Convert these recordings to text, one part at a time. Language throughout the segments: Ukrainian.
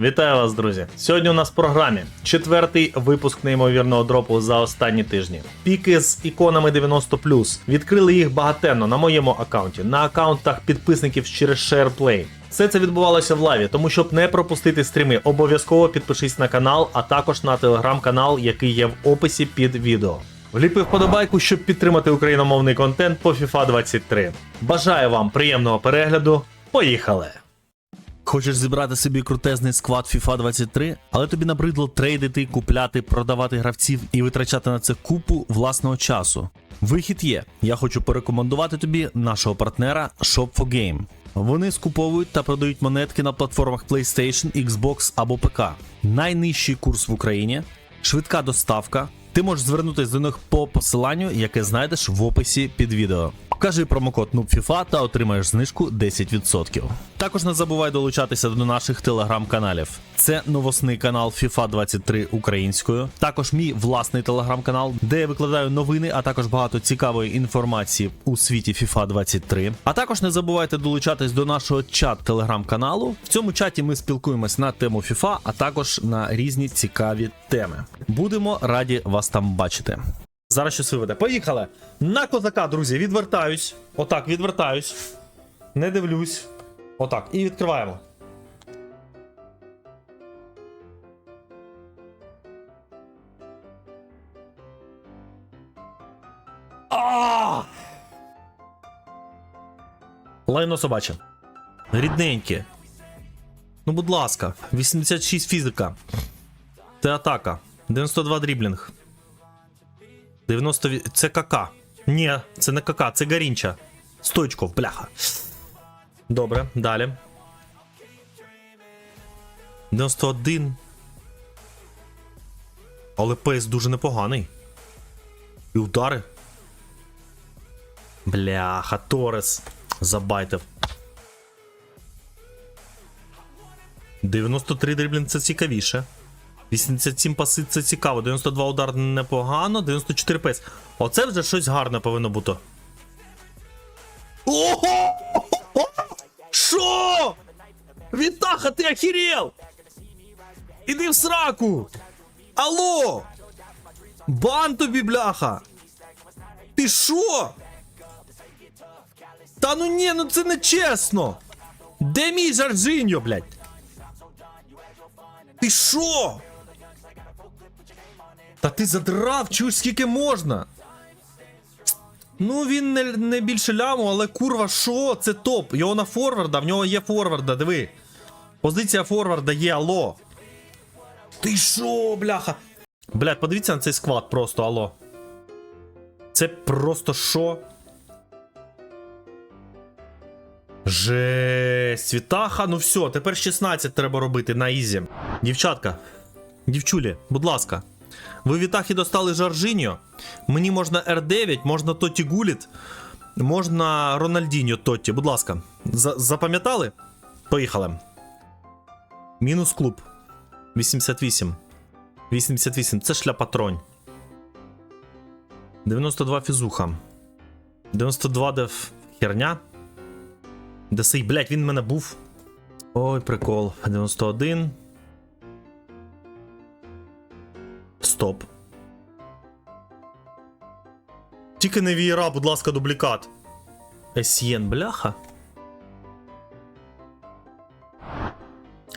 Вітаю вас, друзі! Сьогодні у нас в програмі четвертий випуск неймовірного дропу за останні тижні. Піки з іконами 90 Відкрили їх багатенно на моєму аккаунті, на аккаунтах підписників через SharePlay. Все це відбувалося в лаві, тому щоб не пропустити стріми, обов'язково підпишись на канал, а також на телеграм-канал, який є в описі під відео. Вліпи вподобайку, щоб підтримати україномовний контент по FIFA 23. Бажаю вам приємного перегляду. Поїхали! Хочеш зібрати собі крутезний склад FIFA 23, але тобі набридло трейдити, купляти, продавати гравців і витрачати на це купу власного часу. Вихід є. Я хочу порекомендувати тобі нашого партнера Shop4Game. Вони скуповують та продають монетки на платформах PlayStation, Xbox або ПК. Найнижчий курс в Україні, швидка доставка. Ти можеш звернутися до них по посиланню, яке знайдеш в описі під відео. Вкажи промокод NUBFIFA та отримаєш знижку 10%. Також не забувай долучатися до наших телеграм-каналів. Це новосний канал FIFA 23 українською. Також мій власний телеграм-канал, де я викладаю новини, а також багато цікавої інформації у світі FIFA 23. А також не забувайте долучатись до нашого чат телеграм-каналу. В цьому чаті ми спілкуємось на тему FIFA, а також на різні цікаві теми. Будемо раді вас там бачити. Зараз щось виведе. Поїхали! На козака, друзі, відвертаюсь. Отак, відвертаюсь. Не дивлюсь. Отак. І відкриваємо. Лайно собаче. Рідненьке. Ну, будь ласка, 86 фізика. Це атака. 92 дріблінг. 90... Це КК. Ні, це не КК, це Гарінча. Стойчков, бляха. Добре, далі. 91. Але пейс дуже непоганий. І удари. Бляха, Торес. Забайтив. 93 дриблінг це цікавіше. 87 паси це цікаво, 92 удар непогано, 94 пес. Оце вже щось гарне повинно бути. Ого! Що? Вітаха, ти охерел! Іди в сраку! Алло! Бан тобі, бляха! Ти що? Та ну ні, ну це не чесно! Де мій Жарджиньо, блядь? Ти що? Та ти задрав, чуєш, скільки можна? Ну, він не, не більше ляму, але курва, що? Це топ. Його на форварда, в нього є форварда, диви. Позиція форварда є, алло. Ти що, бляха? Блядь, подивіться на цей склад просто, алло. Це просто що? Жесть, світаха, ну все, тепер 16 треба робити на ізі. Дівчатка, дівчулі, будь ласка. Ви вітахи достали Жоржиньо. Мені можна R9, можна Тоті Гуліт, можна Рональдіньо Тотті. Будь ласка, За- запам'ятали? Поїхали. Мінус клуб. 88. 88. Це шляпатронь. 92 фізуха. 92 дев херня. Десей, блять, він в мене був. Ой, прикол. 91. Стоп. Тільки не вієра, будь ласка, дублікат. Есьєн, бляха.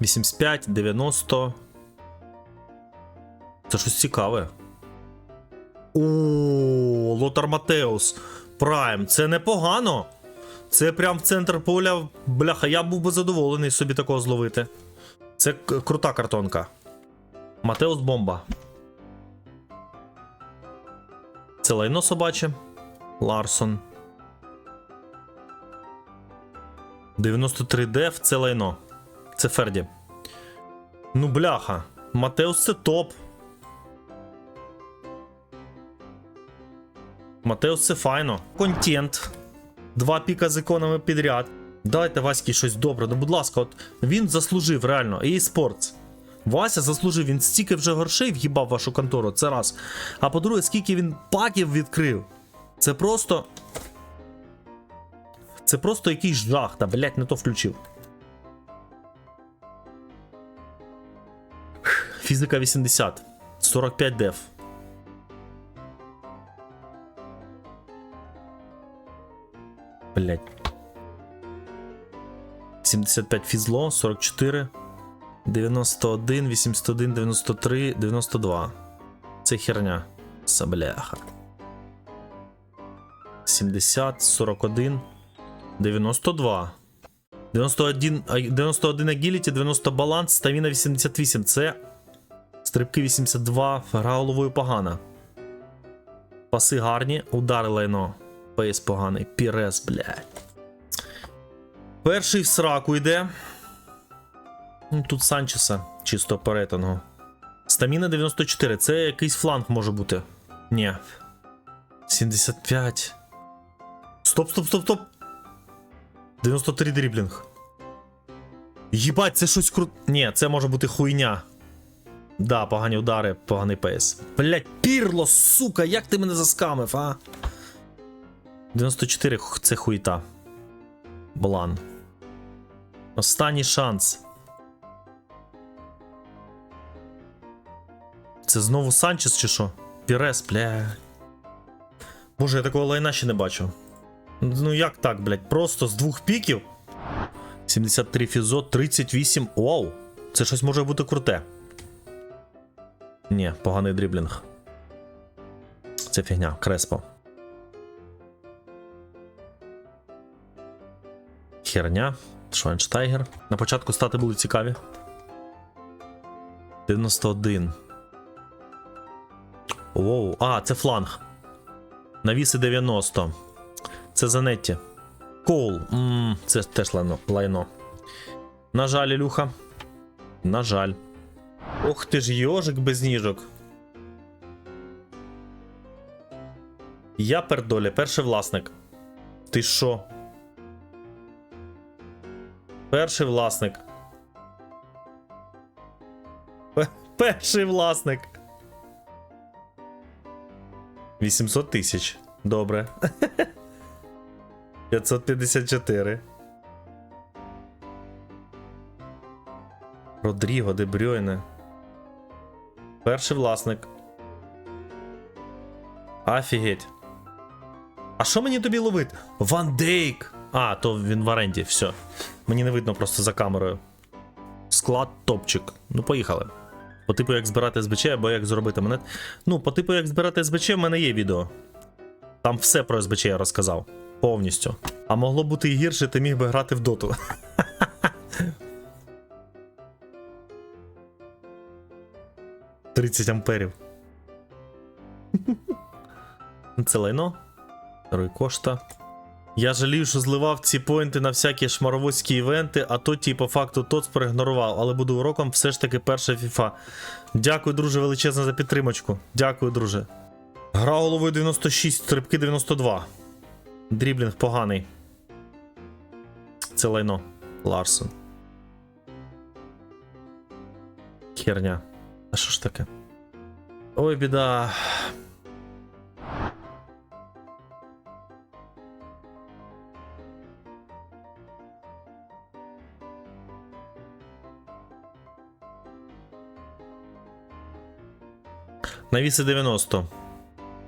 85, 90. Це щось цікаве. О, Лотар Матеус. Прайм. Це непогано. Це прям в центр поля. Бляха, я був би задоволений собі такого зловити. Це крута картонка. Матеус бомба. Це лайно собаче. Ларсон. 93 деф це лайно. Це Ферді. Ну, бляха. Матеус це топ. Матеус це файно. Контент. Два піка з іконами підряд. Дайте Васьки щось добре. Ну, будь ласка, от він заслужив реально. EA Sports. Вася заслужив, він стільки вже грошей в'їбав вашу контору, це раз. А по-друге, скільки він паків відкрив. Це просто. Це просто якийсь жах, та блять, не то включив. Фізика 80. 45 деф. Блять. 75 фізло, 44, 91, 81, 93, 92. Це херня. Сабляха. 70, 41, 92. 91, 91 агіліті, 90 баланс, стаміна 88. Це стрибки 82, гра головою погана. Паси гарні, удари лайно. Пейс поганий. Пірес, блядь. Перший в сраку йде. Ну, Тут Санчеса, чисто по. Стаміна 94. Це якийсь фланг може бути. Ні. 75. Стоп, стоп, стоп, стоп. 93 дріблінг. Єбать, це щось крут. Ні, це може бути хуйня. Да, погані удари, поганий пейс. Блять, пірло, сука, як ти мене заскамив, а? 94 це хуйта. Блан. Останній шанс. Це знову Санчес чи що? Пірес, бля. Боже, я такого лайна ще не бачу. Ну як так, блядь? Просто з двох піків. 73 фізо, 38. Вау! Це щось може бути круте. Ні, поганий дріблінг. Це фігня, Креспо. Херня. Швайнштайгер. На початку стати були цікаві. 91. Воу. А, це фланг. Навіси 90. Це Занетті. Коул. Ммм, це теж лайно. лайно. На жаль, Ілюха. На жаль. Ох ти ж йожик без ніжок. Я пердоля, перший власник. Ти що? Перший власник. Пе- Перший власник. 800 тисяч. Добре. 554. Родріго, Дебрюйне. Перший власник. Офігеть. А що мені тобі ловити? Ван Дейк! А, то він в оренді, все. Мені не видно просто за камерою. Склад топчик. Ну, поїхали. По типу, як збирати СБЧ або як зробити монет. Ну, по типу, як збирати СБЧ, в мене є відео. Там все про СБЧ я розказав. Повністю. А могло бути і гірше, ти міг би грати в доту. Тридцять амперів. Це лайно. Рой кошта. Я жалію, що зливав ці поінти на всякі шмаровозькі івенти, а то, ті, по факту, ТОЦ проігнорував, але буду уроком все ж таки перша FIFA. Дякую, друже, величезно за підтримочку. Дякую, друже. Гра головою 96, стрибки 92. Дріблінг поганий. Це лайно. Ларсон. Херня. А що ж таке? Ой, біда. Навіси 90.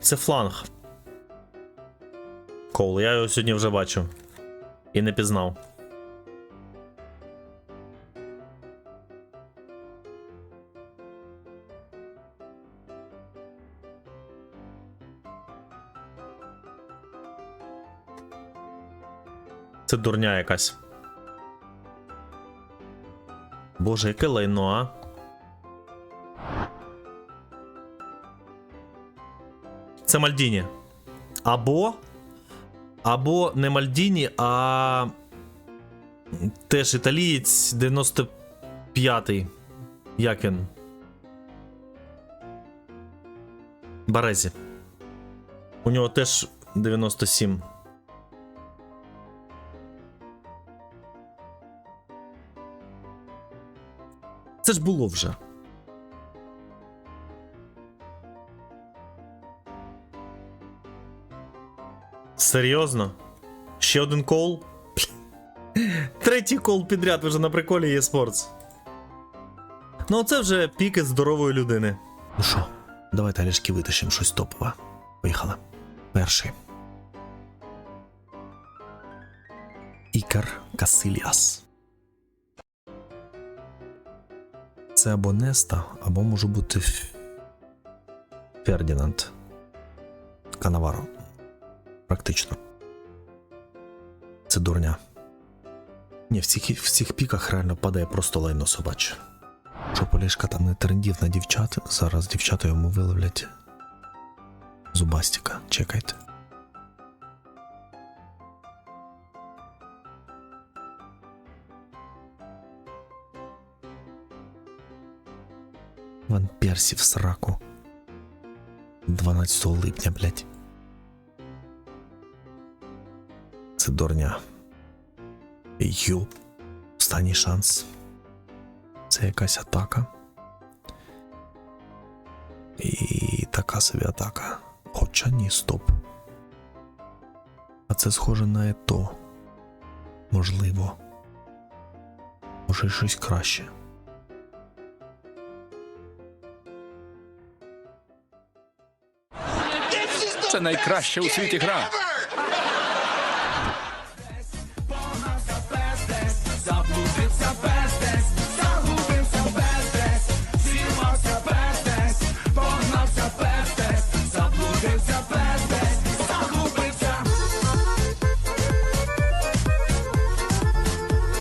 Це фланг. Коул, я його сьогодні вже бачив. І не пізнав. Це дурня якась. Боже, яке лайно, а? Це Мальдіні. Або. Або не Мальдіні, а. Теж італієць 95-й. Як він? Барезі. У нього теж 97. Це ж було вже. Серйозно? Ще один кол? Третій кол підряд вже на приколі є спортс. Ну, це вже піки здорової людини. Ну що, давайте ріжки витащимо щось топове. Поїхали. Перший. Ікар Касиліас. Це або Неста, або може бути Фердінанд. Канаваро. Практично. Це дурня. Ні, в цих, в цих піках реально падає просто лайно собаче. Що Полішка там не трендів на дівчат, зараз дівчата йому виловлять. Зубастика, чекайте. Ван Персі в сраку. 12 липня, блядь. Дурня. Ю. Останній шанс. Це якась атака. І така собі атака. Хоча ні, стоп. А це схоже на ето. Можливо. Може щось краще. Це найкраща у світі гра. Заблудиться без